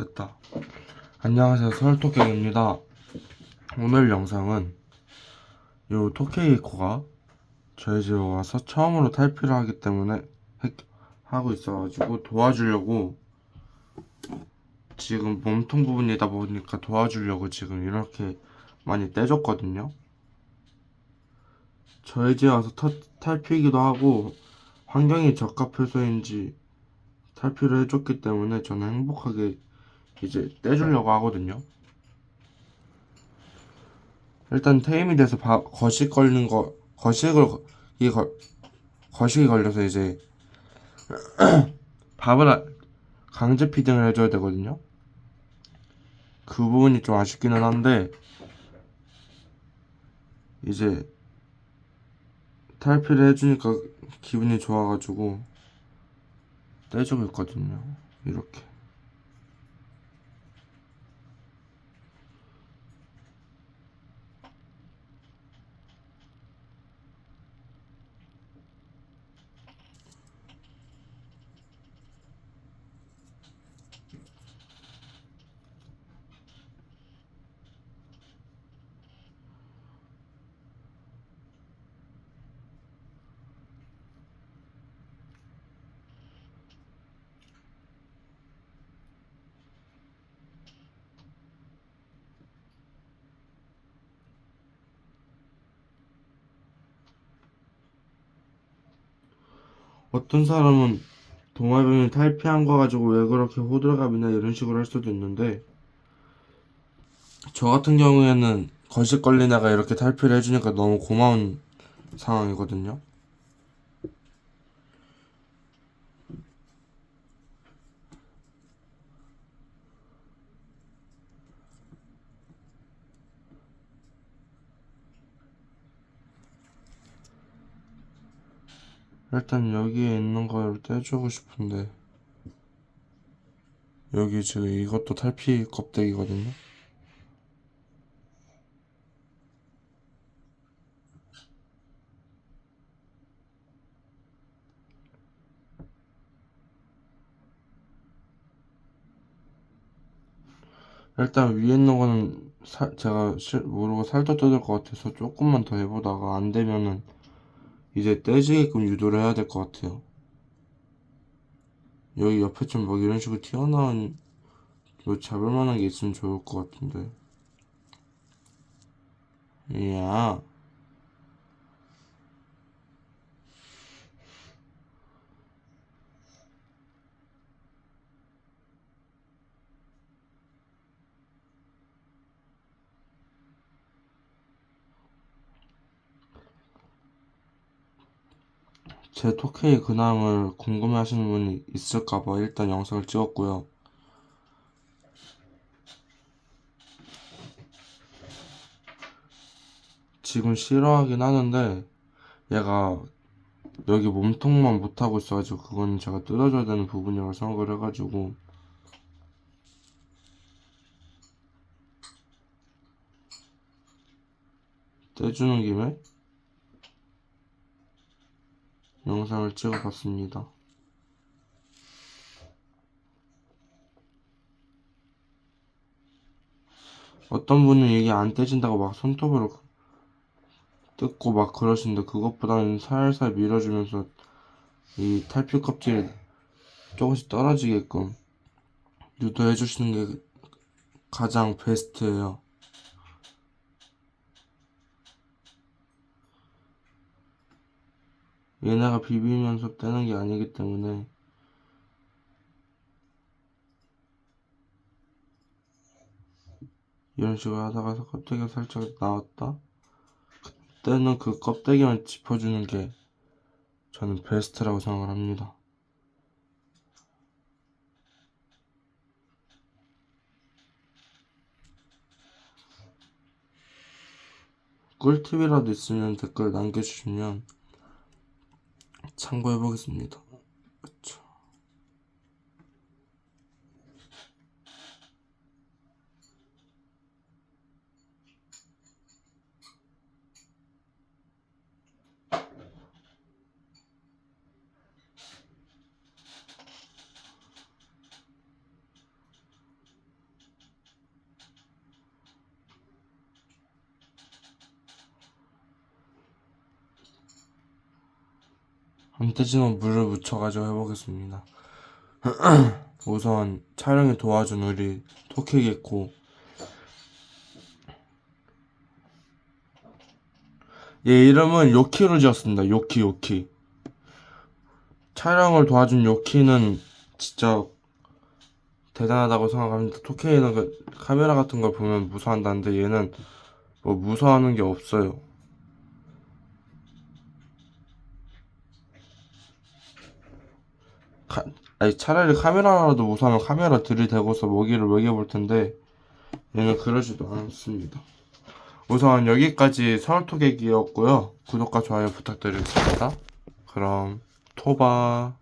됐다. 안녕하세요. 서울토끼입니다. 오늘 영상은 요 토끼코가 저희 집에 와서 처음으로 탈피를 하기 때문에 했- 하고 있어가지고 도와주려고 지금 몸통 부분이다 보니까 도와주려고 지금 이렇게 많이 떼줬거든요. 저희 집에 와서 터, 탈피기도 하고 환경이 적합해서인지 탈피를 해줬기 때문에 저는 행복하게 이제 떼주려고 하거든요. 일단 테임이 돼서 바, 거식 걸린 거 거식을 거- 이 거, 거식이 걸려서 이제 밥을 아- 강제 피딩을 해줘야 되거든요. 그 부분이 좀 아쉽기는 한데 이제 탈피를 해주니까 기분이 좋아가지고 떼주고 있거든요. 이렇게. 어떤 사람은 동화뱀이 탈피한 거 가지고 왜 그렇게 호들갑이나 이런 식으로 할 수도 있는데 저 같은 경우에는 거식 걸린 애가 이렇게 탈피를 해주니까 너무 고마운 상황이거든요. 일단 여기에 있는 걸 떼주고 싶은데 여기 지금 이것도 탈피 껍데기거든요. 일단 위에 있는 거는 살- 제가 실- 모르고 살도 뜯을 것 같아서 조금만 더 해보다가 안 되면은 이제 떼지게끔 유도를 해야 될 것 같아요. 여기 옆에 좀 막 이런 식으로 튀어나온 뭐 잡을 만한 게 있으면 좋을 것 같은데. 이야. 제 토케이 근황을 궁금해 하시는 분이 있을까봐 일단 영상을 찍었고요. 지금 싫어하긴 하는데 얘가 여기 몸통만 못하고 있어가지고 그건 제가 뜯어줘야 되는 부분이라고 생각을 해가지고 떼주는 김에 영상을 찍어봤습니다. 어떤 분은 이게 안 떼진다고 막 손톱으로 뜯고 막 그러시는데 그것보다는 살살 밀어주면서 이 탈피 껍질이 조금씩 떨어지게끔 유도해 주시는 게 가장 베스트예요. 얘네가 비비면서 떼는 게 아니기 때문에 이런 식으로 하다가 껍데기가 살짝 나왔다? 그때는 그 껍데기만 짚어주는 게 저는 베스트라고 생각을 합니다. 꿀팁이라도 있으면 댓글 남겨주시면 참고해 보겠습니다. 그쵸. 안뜨지만 물을 묻혀가지고 해보겠습니다. 우선 촬영에 도와준 우리 토끼겠고 얘 이름은 요키로 지었습니다. 요키 요키 촬영을 도와준 요키는 진짜 대단하다고 생각합니다. 토끼는 그 카메라 같은 걸 보면 무서워한다는데 얘는 뭐 무서워하는 게 없어요. 카, 아니 차라리 카메라라도 무서우면 카메라 들이대고서 먹이를 먹여볼 텐데 얘는 그러지도 않습니다. 우선 여기까지 서울토객이었고요. 구독과 좋아요 부탁드리겠습니다. 그럼 토바